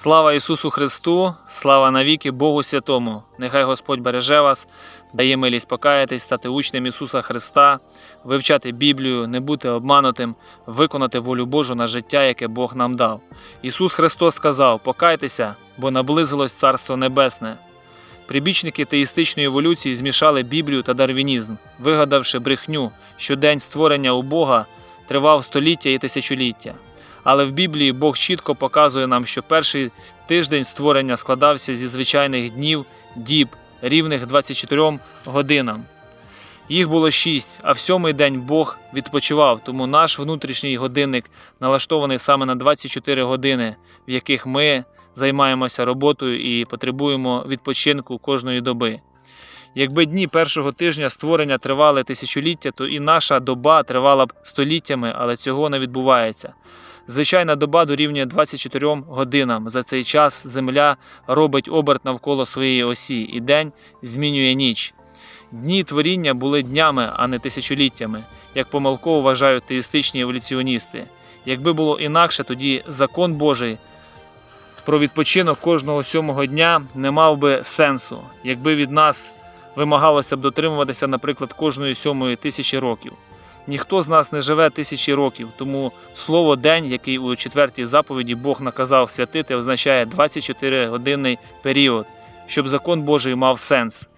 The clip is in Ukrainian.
Слава Ісусу Христу, слава навіки Богу Святому. Нехай Господь береже вас, дає милість покаятись, стати учнем Ісуса Христа, вивчати Біблію, не бути обманутим, виконати волю Божу на життя, яке Бог нам дав. Ісус Христос сказав: Покайтеся, бо наблизилось Царство Небесне. Прибічники теїстичної еволюції змішали Біблію та дарвінізм, вигадавши брехню, що день створення у Бога тривав століття і тисячоліття. Але в Біблії Бог чітко показує нам, що перший тиждень створення складався зі звичайних днів, діб, рівних 24 годинам. Їх було шість, а в сьомий день Бог відпочивав, тому наш внутрішній годинник налаштований саме на 24 години, в яких ми займаємося роботою і потребуємо відпочинку кожної доби. Якби дні першого тижня створення тривали тисячоліття, то і наша доба тривала б століттями, але цього не відбувається. Звичайна доба дорівнює 24 годинам. За цей час Земля робить оберт навколо своєї осі, і день змінює ніч. Дні творіння були днями, а не тисячоліттями, як помилково вважають теїстичні еволюціоністи. Якби було інакше, тоді закон Божий про відпочинок кожного сьомого дня не мав би сенсу, якби від нас вимагалося б дотримуватися, наприклад, кожної сьомої тисячі років. Ніхто з нас не живе тисячі років, тому слово день, який у четвертій заповіді Бог наказав святити, означає 24 годинний період, щоб закон Божий мав сенс.